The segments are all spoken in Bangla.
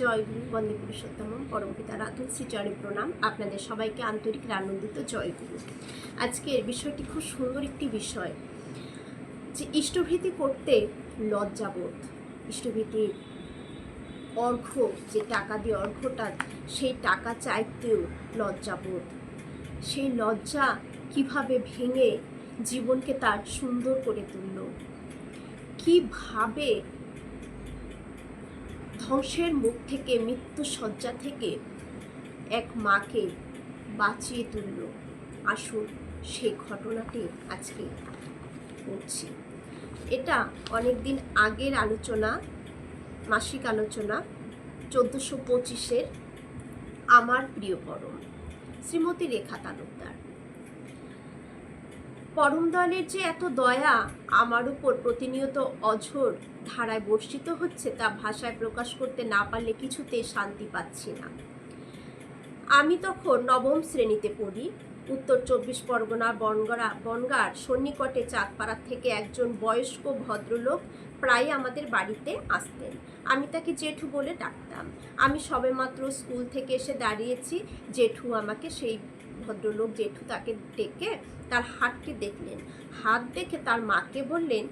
জয় গুরু, বন্দে পুরুষোত্তম, পরমপিতা রাতুল শ্রী চরণে প্রণাম। আপনাদের সবাইকে আন্তরিক আনন্দিত জয় গুরু। আজকের বিষয়টি খুব সুন্দর একটি বিষয়, যে ইষ্টভীতি করতে লজ্জাবোধ। ইষ্টভীতির অর্ঘ্য যে টাকা দিয়ে অর্ঘটা, সেই টাকা চাইতেও লজ্জাবোধ। সেই লজ্জা কীভাবে ভেঙে জীবনকে তার সুন্দর করে তুলল? কীভাবে ধ্বংসের মুখ থেকে মৃত্যু শয্যা থেকে এক মাকে বাঁচিয়ে তুলল। আসুন সেই ঘটনাটি আজকে করছি এটা অনেক দিন আগের আলোচনা, মাসিক আলোচনা, চোদ্দোশো পঁচিশের আমার প্রিয় পরম, শ্রীমতী রেখা তালুকদার। পরম দলের যে এত দয়া আমার উপর প্রতিনিয়ত অঝোর ধারায় বর্ষিত হচ্ছে তা ভাষায় প্রকাশ করতে না পারলে কিছুতে শান্তি পাচ্ছি না। আমি তখন নবম শ্রেণীতে পড়ি। উত্তর চব্বিশ পরগনা বনগড়া, বনগার সন্নিকটে চাঁদপাড়ার থেকে একজন বয়স্ক ভদ্রলোক প্রায় আমাদের বাড়িতে আসতেন। আমি তাকে জেঠু বলে ডাকতাম। আমি সবেমাত্র স্কুল থেকে এসে দাঁড়িয়েছি। জেঠু আমাকে সেই ভদ্রলোক জেঠু তাকে ডেকে তার হাতটি দেখলেন। হাত দেখে তার মাকে বললেন,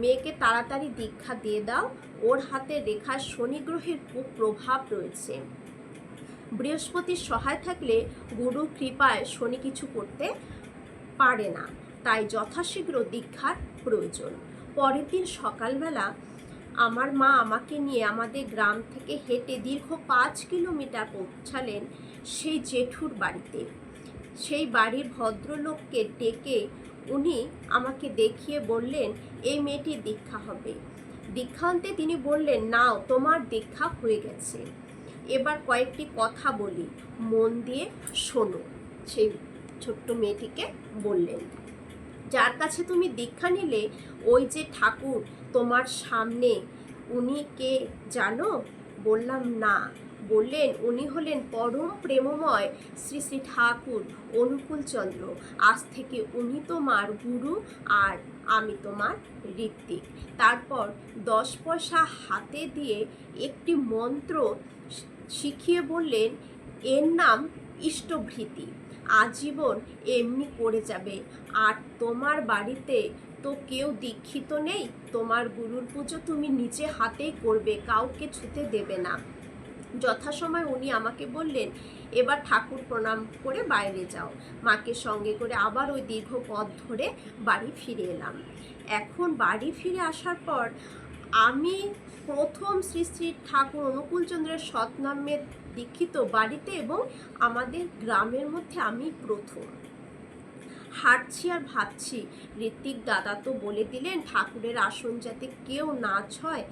মেয়েকে তাড়াতাড়ি দীক্ষা দিয়ে দাও, ওর হাতে রেখায় শনি গ্রহের কুপ্রভাব রয়েছে। বৃহস্পতির সহায় থাকলে গুরু কৃপায় শনি কিছু করতে পারে না, তাই যথাশীঘ্র দীক্ষার প্রয়োজন। পরের দিন সকালবেলা আমার মা আমাকে নিয়ে আমাদের গ্রাম থেকে হেঁটে দীর্ঘ পাঁচ কিলোমিটার পৌঁছালেন সেই জেঠুর বাড়িতে। সেই বাড়ির ভদ্রলোককে ডেকে উনি আমাকে দেখিয়ে বললেন, এই মেয়েটির দীক্ষা হবে। দীক্ষান্তে তিনি বললেন, নাও, তোমার দীক্ষা হয়ে গেছে। এবার কয়েকটি কথা বলি, মন দিয়ে শোনো। সেই ছোট্ট মেয়েটিকে বললেন, যার কাছে তুমি দীক্ষা নিলে, ওই যে ঠাকুর তোমার সামনে, উনি কে জানো? বললাম, না। বললেন, উনি হলেন পরম প্রেমময় শ্রী শ্রী ঠাকুর অনুকূলচন্দ্র। আজ থেকে উনি তোমার গুরু আর আমি তোমার ঋত্বিক। তারপর দশ পয়সা হাতে দিয়ে একটি মন্ত্র শিখিয়ে বললেন, এর নাম ইষ্টভৃতি। আজীবন এমনি করে যাবে। আর তোমার বাড়িতে তো কেউ দীক্ষিত নেই। তোমার গুরুর পুজো তুমি নিজে হাতেই করবে, কাউকে ছুতে দেবে না। যথাসময় উনি আমাকে বললেন, এবার ঠাকুর প্রণাম করে বাইরে যাও। মাকে সঙ্গে করে আবার ওই দীর্ঘ পথ ধরে বাড়ি ফিরে এলাম। এখন বাড়ি ফিরে আসার পর আমি প্রথম শ্রী শ্রী ঠাকুর অনুকূলচন্দ্রের সৎনামের দীক্ষিত বাড়িতে এবং আমাদের গ্রামের মধ্যে আমি প্রথম। হাঁটছি আর ভাবছি, ঋত্বিক দাদা তো বলে দিলেন ঠাকুরের আসন যাতে কেউ না ছয়,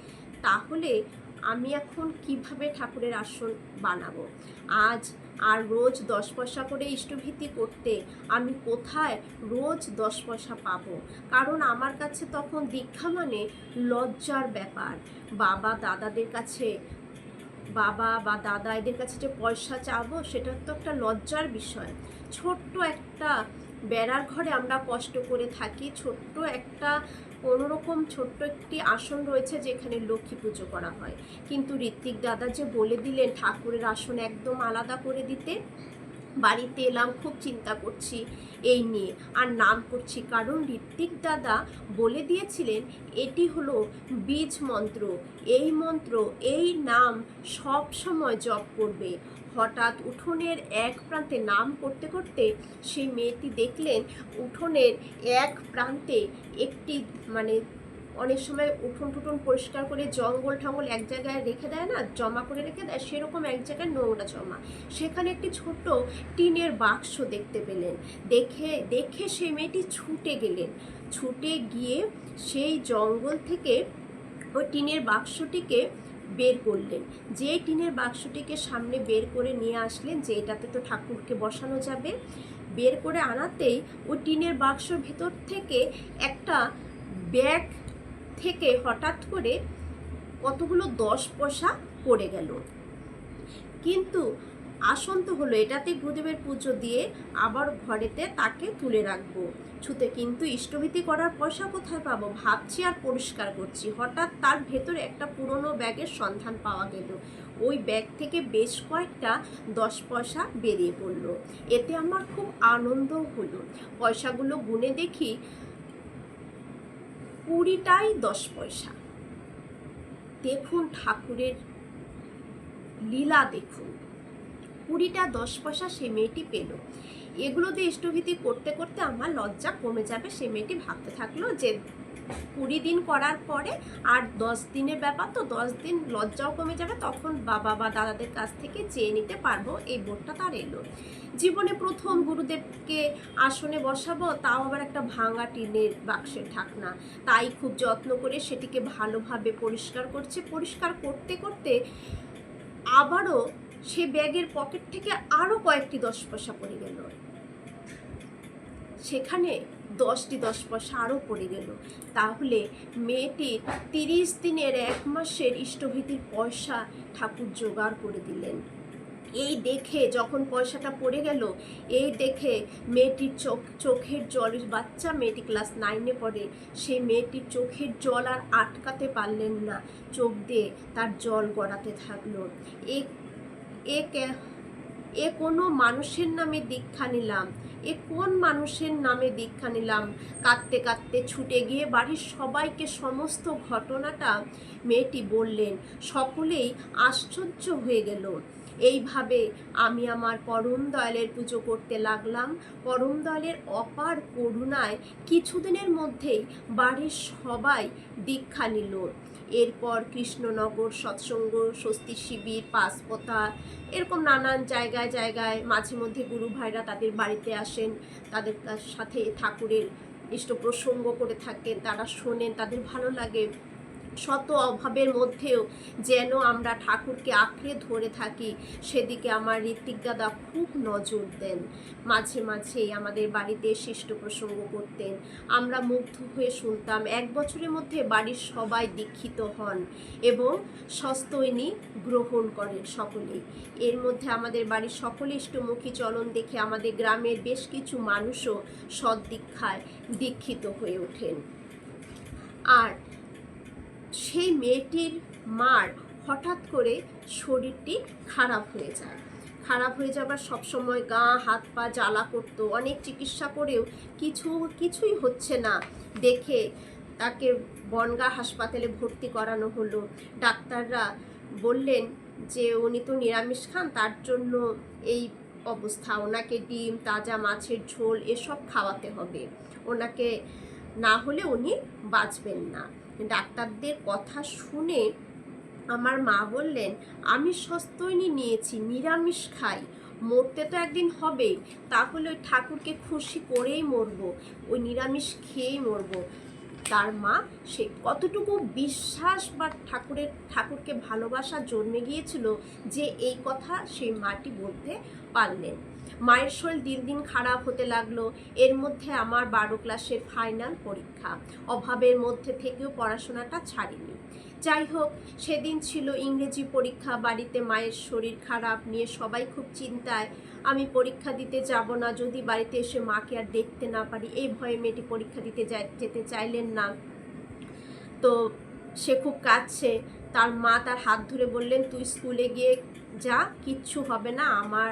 তাহলে আমি এখন কীভাবে ঠাকুরের আসন বানাবো? আজ আর রোজ দশ পয়সা করে ইষ্টভীতি করতে আমি কোথায় রোজ দশ পয়সা পাবো? কারণ আমার কাছে তখন দীক্ষা মানে লজ্জার ব্যাপার। বাবা দাদাদের কাছে, বাবা বা দাদা এদের কাছে যে পয়সা চাবো, সেটা তো একটা লজ্জার বিষয়। ছোট্ট একটা বেড়ার ঘরে আমরা কষ্ট করে থাকি, ছোট্ট একটা কোনোরকম ছোট্ট একটি আসন রয়েছে যেখানে লক্ষ্মী পুজো করা হয়। কিন্তু ঋত্বিক দাদা যে বলে দিলেন ঠাকুরের আসন একদম আলাদা করে দিতে বাড়িতে এলাম, খুব চিন্তা করছি এই নিয়ে। আর নাম করছি কারণ ঋত্বিক দাদা বলে দিয়েছিলেন, এটি হলো বীজ মন্ত্র। এই মন্ত্র, এই নাম সব সময় জপ করবে। হঠাৎ উঠোনের এক প্রান্তে নাম করতে করতে সেই মেয়েটি দেখলেন, উঠোনের এক প্রান্তে একটি মানে অনেক সময় উঠোন টুটুন পরিষ্কার করে জঙ্গল ঠঙ্গল এক জায়গায় রেখে দেয় না, জমা করে রেখে দেয়, সেরকম এক জায়গায় নোংরা জমা। সেখানে একটি ছোট্ট টিনের বাক্স দেখতে পেলেন। দেখে দেখে সেই মেয়েটি ছুটে গেলেন। ছুটে গিয়ে সেই জঙ্গল থেকে ওই টিনের বাক্সটিকে বের করলেন। যে টিনের বাক্সটিকে সামনে বের করে নিয়ে আসলেন, যে এটাতে তো ঠাকুরকে বসানো যাবে, বের করে আনাতেই ওই টিনের বাক্সর ভেতর থেকে একটা ব্যাগ থেকে হঠাৎ করে কতগুলো দশ পয়সা পড়ে গেল। কিন্তু আসন্ত হলো এটাতে গুরুদেবের পুজো দিয়ে আবার ঘরেতে তাকে তুলে রাখব। ছুতে কিন্তু ইষ্টভীতি করার পয়সা কোথায় পাবো? ভাবছি আর পরিষ্কার করছি। হঠাৎ তার ভেতরে একটা পুরনো ব্যাগের সন্ধান পাওয়া গেল। ওই ব্যাগ থেকে বেশ কয়েকটা দশ পয়সা বেরিয়ে পড়ল। এতে আমার খুব আনন্দ হলো। পয়সাগুলো গুনে দেখি কুড়িটাই দশ পয়সা। দেখুন ঠাকুরের লীলা দেখুন। কুড়িটা দশ পয়সা সে মেয়েটি পেল। এগুলো দিয়ে ইষ্টভীতি করতে করতে আমার লজ্জা কমে যাবে, সে মেয়েটি ভাবতে থাকল যে কুড়ি দিন করার পরে আর দশ দিনের ব্যাপার তো দশ দিন লজ্জাও কমে যাবে, তখন বাবা বা দাদাদের কাছ থেকে চেয়ে নিতে পারব, এই বোর্ডটা তার এলো। জীবনে প্রথম গুরুদেবকে আসনে বসাবো, তাও আবার একটা ভাঙা টিনের বাক্সের ঢাকনা। তাই খুব যত্ন করে সেটিকে ভালোভাবে পরিষ্কার করছে। পরিষ্কার করতে করতে আবারও সে ব্যাগের পকেট থেকে আরও কয়েকটি দশ পয়সা পড়ে গেল। সেখানে দশটি দশ পয়সা আরও পড়ে গেল। তাহলে মেয়েটির তিরিশ দিনের এক মাসের ইষ্টভীতির পয়সা ঠাকুর জোগাড় করে দিলেন। এই দেখে যখন পয়সাটা পড়ে গেল, এই দেখে মেয়েটির চোখ, চোখের জল বাচ্চা মেয়েটি ক্লাস নাইনে পড়ে, সেই মেয়েটির চোখের জল আর আটকাতে পারলেন না। চোখ দিয়ে তার জল গড়াতে থাকল। এ এ কোনো মানুষের নামে দীক্ষা নিলাম, এ কোন মানুষের নামে দীক্ষা নিলাম? কাঁদতে কাঁদতে ছুটে গিয়ে বাড়ির সবাইকে সমস্ত ঘটনাটা মেয়েটি বললেন, সকলেই আশ্চর্য হয়ে গেল। এইভাবে আমি আমার পরম দয়ালের পুজো করতে লাগলাম। পরম দয়ালের অপার করুণায় কিছুদিনের মধ্যেই বাড়ির সবাই দীক্ষা নিল। এরপর কৃষ্ণনগর সৎসঙ্গ, স্বস্তি শিবির পাঁচপথা এরকম নানান জায়গায় জায়গায় মাঝে মধ্যে গুরু ভাইরা তাদের বাড়িতে আসেন, তাদের সাথে ঠাকুরের ইষ্ট প্রসঙ্গ করে থাকেন, তারা শোনেন, তাদের ভালো লাগে। শত অভাবের মধ্যেও যেন আমরা ঠাকুরকে আঁকড়ে ধরে থাকি, সেদিকে আমার ঋত্বিক দাদা খুব নজর দেন। মাঝে মাঝেই আমাদের বাড়িতে শিষ্ট প্রসঙ্গ করতেন। আমরা মুগ্ধ হয়ে শুনতাম, এক বছরের মধ্যে বাড়ির সবাই দীক্ষিত হন এবং সস্তৈনী গ্রহণ করেন সকলেই। এর মধ্যে আমাদের বাড়ির সকলে ইষ্টমুখী চলন দেখে আমাদের গ্রামের বেশ কিছু মানুষও সদ্দীক্ষায় দীক্ষিত হয়ে ওঠেন। আর সেই মেয়েটির মার হঠাৎ করে শরীরটি খারাপ হয়ে যায়। খারাপ হয়ে যাবার সবসময় গা, হাত, পা জ্বালা করতো। অনেক চিকিৎসা করেও কিছু, কিছুই হচ্ছে না। দেখে তাকে বনগা হাসপাতালে ভর্তি করানো হলো। ডাক্তাররা বললেন যে, উনি তো নিরামিষ খান, তার জন্য এই অবস্থা। ওনাকে ডিম, তাজা মাছের ঝোল, এসব খাওয়াতে হবে। ওনাকে না হলে উনি বাঁচবেন না। ডাক্তারদের কথা শুনে আমার মা বললেন, আমি সস্তৈনি নিয়েছি, নিরামিষ খাই। মরতে তো একদিন হবেই। তাহলে ওই ঠাকুরকে খুশি করেই মরবো। ওই নিরামিষ খেয়েই মরবো। তার মা, সে কতটুকু বিশ্বাস বা ঠাকুরের, ঠাকুরকে ভালোবাসা জন্মে গিয়েছিল যে এই কথা সেই মাটি বলতে পারলেন। মায়ের শরীর দিন দিন খারাপ হতে লাগল। এর মধ্যে আমার বারো ক্লাসের ফাইনাল পরীক্ষা। অভাবের মধ্যে থেকেও পড়াশোনাটা ছাড়িনি। যাই হোক, সেদিন ছিল ইংরেজি পরীক্ষা, বাড়িতে মায়ের শরীর খারাপ নিয়ে সবাই খুব চিন্তায়। আমি পরীক্ষা দিতে যাব না, যদি বাড়িতে এসে মাকে আর দেখতে না পারি, এই ভয়ে মেয়েটি পরীক্ষা দিতে যেতে চাইলেন না। তো সে খুব কাঁদছে। তার মা তার হাত ধরে বললেন, তুই স্কুলে গিয়ে যা, কিচ্ছু হবে না। আমার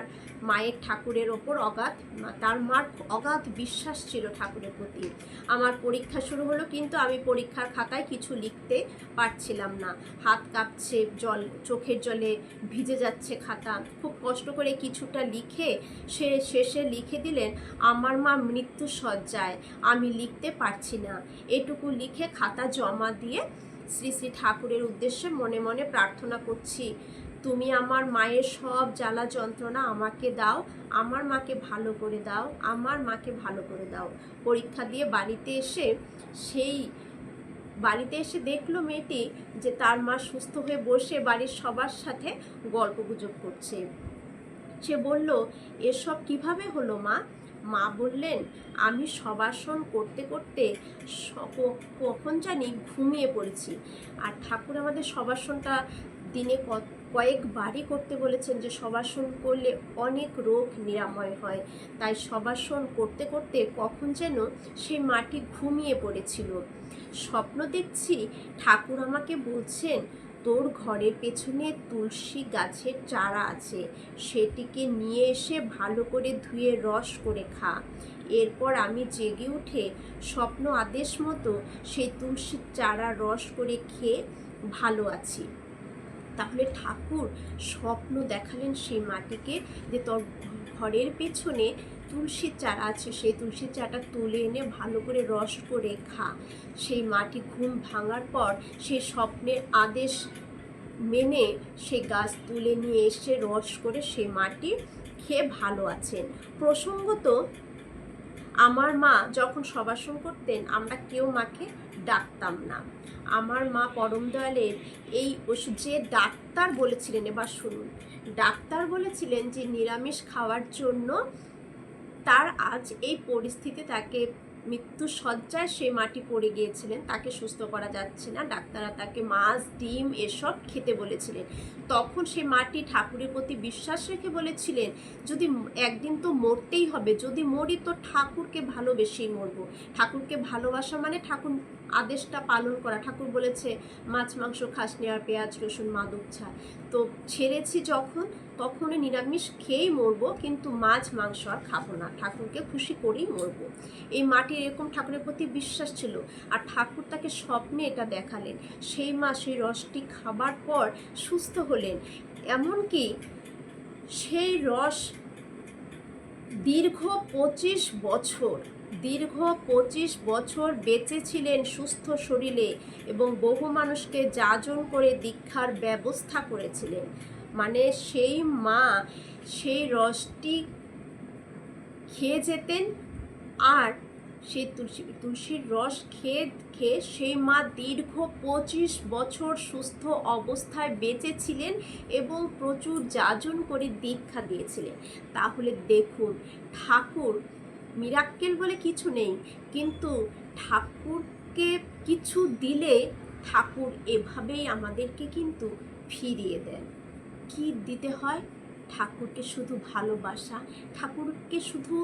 মায়ের ঠাকুরের ওপর অগাধ তার মার অগাধ বিশ্বাস ছিল ঠাকুরের প্রতি। আমার পরীক্ষা শুরু হলো, কিন্তু আমি পরীক্ষার খাতায় কিছু লিখতে পারছিলাম না। হাত কাঁপছে, জল, চোখের জলে ভিজে যাচ্ছে খাতা। খুব কষ্ট করে কিছুটা লিখে সে শেষে লিখে দিলেন, আমার মা মৃত্যু সজ্জায় আমি লিখতে পারছি না। এটুকু লিখে খাতা জমা দিয়ে শ্রী শ্রী ঠাকুরের উদ্দেশ্যে মনে মনে প্রার্থনা করছি। তুমি আমার মায়ের সব জ্বালা যন্ত্রণা আমাকে দাও, আমার মাকে ভালো করে দাও, আমার মাকে ভালো করে দাও। পরীক্ষা দিয়ে বাড়িতে এসে সেই, বাড়িতে এসে দেখল মেয়েটি যে তার মা সুস্থ হয়ে বসে বাড়ির সবার সাথে গল্প গুজব করছে। সে বলল, এসব কীভাবে হলো মা? মা বললেন, আমি সবাসন করতে করতে কখন জানি ঘুমিয়ে পড়েছি। আর ঠাকুর আমাদের সবাসনটা দিনে কয়েকবারই করতে বলেছেন যে সবাসন করলে অনেক রোগ নিরাময় হয়। তাই সবাসন করতে করতে কখন যেন সেই মাটি ঘুমিয়ে পড়েছিল। স্বপ্ন দেখছি ঠাকুর আমাকে বলছেন তোর ঘরের পেছনে তুলসী গাছের চারা আছে, সেটিকে নিয়ে এসে ভালো করে ধুয়ে রস করে খা। এরপর আমি জেগে উঠে স্বপ্ন আদেশ মতো সেই তুলসীর চারা রস করে খেয়ে ভালো আছি। তাহলে ঠাকুর স্বপ্ন দেখালেন সেই মাটিকে যে তোর ঘরের পেছনে তুলসীর চারা আছে, সেই তুলসীর চাটা তুলে এনে ভালো করে রস করে খা। সেই মাটি ঘুম ভাঙার পর সেই স্বপ্নের আদেশ মেনে সেই গাছ তুলে নিয়ে এসে রস করে সেই মাটি খেয়ে ভালো আছেন। প্রসঙ্গত, আমার মা যখন সবাসন করতেন, আমরা কেউ মাকে ডাকতাম না। আমার মা পরম দয়ালের এই ওষুধ যে ডাক্তার বলেছিলেন, এবার শুনুন। ডাক্তার বলেছিলেন যে নিরামিষ খাওয়ার জন্য তার আজ এই পরিস্থিতি তাকে মৃত্যু সজ্জায় সে মাটি পড়ে গিয়েছিলেন, তাকে সুস্থ করা যাচ্ছে না, ডাক্তাররা তাকে মাছ, ডিম এসব খেতে বলেছিলেন। তখন সে মাটি ঠাকুরের প্রতি বিশ্বাস রেখে বলেছিলেন, যদি একদিন তো মরতেই হবে, যদি মরি তো ঠাকুরকে ভালোবেসেই মরবো। ঠাকুরকে ভালোবাসা মানে ঠাকুর আদেশটা পালন করা। ঠাকুর বলেছে, মাছ, মাংস, খাস নি আর পেঁয়াজ, রসুন, মাদক, ছা। তো ছেড়েছি যখন, তখনই নিরামিষ খেয়েই মরবো, কিন্তু মাছ, মাংস আর খাব না। ঠাকুরকে খুশি করেই মরবো। এই মাটির এরকম ঠাকুরের প্রতি বিশ্বাস ছিল। আর ঠাকুর তাকে স্বপ্নে এটা দেখালেন। সেই মা সেই রসটি খাবার পর সুস্থ হলেন। এমনকি সেই রস দীর্ঘ পঁচিশ বছর দীর্ঘ পঁচিশ বছর বেঁচে ছিলেন সুস্থ শরীরে এবং বহু মানুষকে যাজন করে দীক্ষার ব্যবস্থা করেছিলেন। মানে সেই মা সেই রসটি খেয়ে যেতেন আর সেই তুলসী, তুলসীর রস খেয়ে খেয়ে সেই মা দীর্ঘ পঁচিশ বছর সুস্থ অবস্থায় বেঁচে ছিলেন এবং প্রচুর যাজন করে দীক্ষা দিয়েছিলেন। তাহলে দেখুন, ঠাকুর মিরাক্কেল বলে কিছু নেই, কিন্তু ঠাকুরকে কিছু দিলে ঠাকুর এভাবেই আমাদেরকে কিন্তু ফিরিয়ে দেন। কি দিতে হয়? ঠাকুরকে শুধু ভালোবাসা, ঠাকুরকে শুধু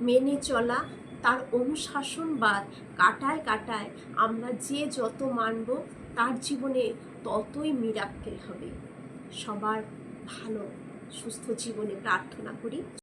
মেনে চলা, তার অনুশাসনবাদ কাটায় কাটায় আমরা যে যত মানব, তার জীবনে ততই মিরাক্কেল হবে। সবার ভালো, সুস্থ জীবনে প্রার্থনা করি।